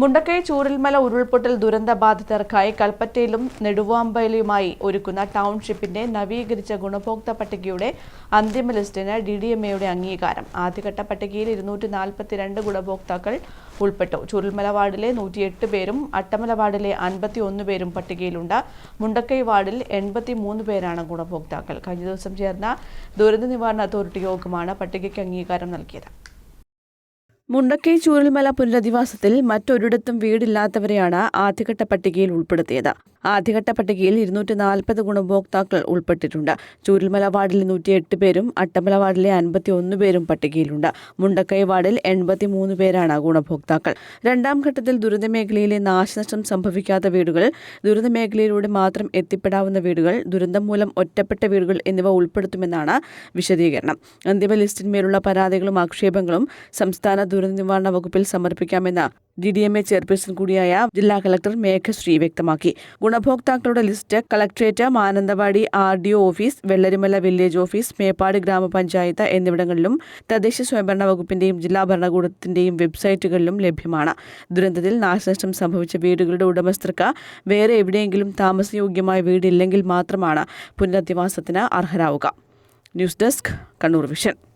മുണ്ടക്കൈ ചൂരൽമല ഉരുൾപൊട്ടൽ ദുരന്തബാധിതർക്കായി കൽപ്പറ്റയിലും നെടുവാമ്പയിലുമായി ഒരുക്കുന്ന ടൗൺഷിപ്പിന്റെ നവീകരിച്ച ഗുണഭോക്തൃ പട്ടികയുടെ അന്തിമ ലിസ്റ്റിന് ഡി ഡി എം എയുടെ അംഗീകാരം. ആദ്യഘട്ട പട്ടികയിൽ ഇരുന്നൂറ്റി നാൽപ്പത്തിരണ്ട് ഗുണഭോക്താക്കൾ ഉൾപ്പെട്ടു. ചൂരൽമല വാർഡിലെ നൂറ്റിയെട്ട് പേരും അട്ടമല വാർഡിലെ അൻപത്തി ഒന്ന് പേരും പട്ടികയിലുണ്ട്. മുണ്ടക്കൈ വാർഡിൽ എൺപത്തി മൂന്ന് പേരാണ് ഗുണഭോക്താക്കൾ. കഴിഞ്ഞ ദിവസം ചേർന്ന ദുരന്ത നിവാരണ അതോറിറ്റി യോഗമാണ് പട്ടികയ്ക്ക് അംഗീകാരം നൽകിയത്. മുണ്ടക്കൈ ചൂരൽമല പുനരധിവാസത്തിൽ മറ്റൊരിടത്തും വീടില്ലാത്തവരെയാണ് ആദ്യഘട്ട പട്ടികയിൽ ഉൾപ്പെടുത്തിയത് ആദ്യഘട്ട പട്ടികയിൽ ഇരുന്നൂറ്റി നാൽപ്പത് ഗുണഭോക്താക്കൾ ഉൾപ്പെട്ടിട്ടുണ്ട്. ചൂരൽമല വാർഡിൽ നൂറ്റിയെട്ട് പേരും അട്ടമല വാർഡിലെ അൻപത്തി ഒന്ന് പേരും പട്ടികയിലുണ്ട്. മുണ്ടക്കൈ വാർഡിൽ എൺപത്തി മൂന്ന് പേരാണ് ഗുണഭോക്താക്കൾ. രണ്ടാം ഘട്ടത്തിൽ ദുരന്തമേഖലയിലെ നാശനഷ്ടം സംഭവിക്കാത്ത വീടുകൾ ദുരന്തമേഖലയിലൂടെ മാത്രം എത്തിപ്പെടാവുന്ന വീടുകൾ ദുരന്തം മൂലം ഒറ്റപ്പെട്ട വീടുകൾ എന്നിവ ഉൾപ്പെടുത്തുമെന്നാണ് വിശദീകരണം. അന്തിമ ലിസ്റ്റിന്മേലുള്ള പരാതികളും ആക്ഷേപങ്ങളും സംസ്ഥാന ദുരന്ത നിവാരണ വകുപ്പിൽ സമർപ്പിക്കാമെന്ന് D D M A chairperson കൂടിയായ ജില്ലാ കളക്ടർ മേഘശ്രീ വ്യക്തമാക്കി. ഗുണഭോക്താക്കളുടെ list collectorate Mananthavady R D office Vellarimala village office Meppadi ഗ്രാമപഞ്ചായത്ത് എന്നിവിടങ്ങളിലും തദ്ദേശ സ്വയംഭരണ വകുപ്പിന്റെയും ജില്ലാ ഭരണകൂടത്തിന്റെയും വെബ്സൈറ്റുകളിലും ലഭ്യമാണ്. ദുരന്തത്തിൽ നാശനഷ്ടം സംഭവിച്ച വീടുകളുടെ ഉടമസ്ഥർക്ക് വേറെ എവിടെയെങ്കിലും താമസയോഗ്യമായ വീടില്ലെങ്കിൽ മാത്രമാണ് പുനരധിവാസത്തിന് അർഹരാവുക. News desk Kannur vision.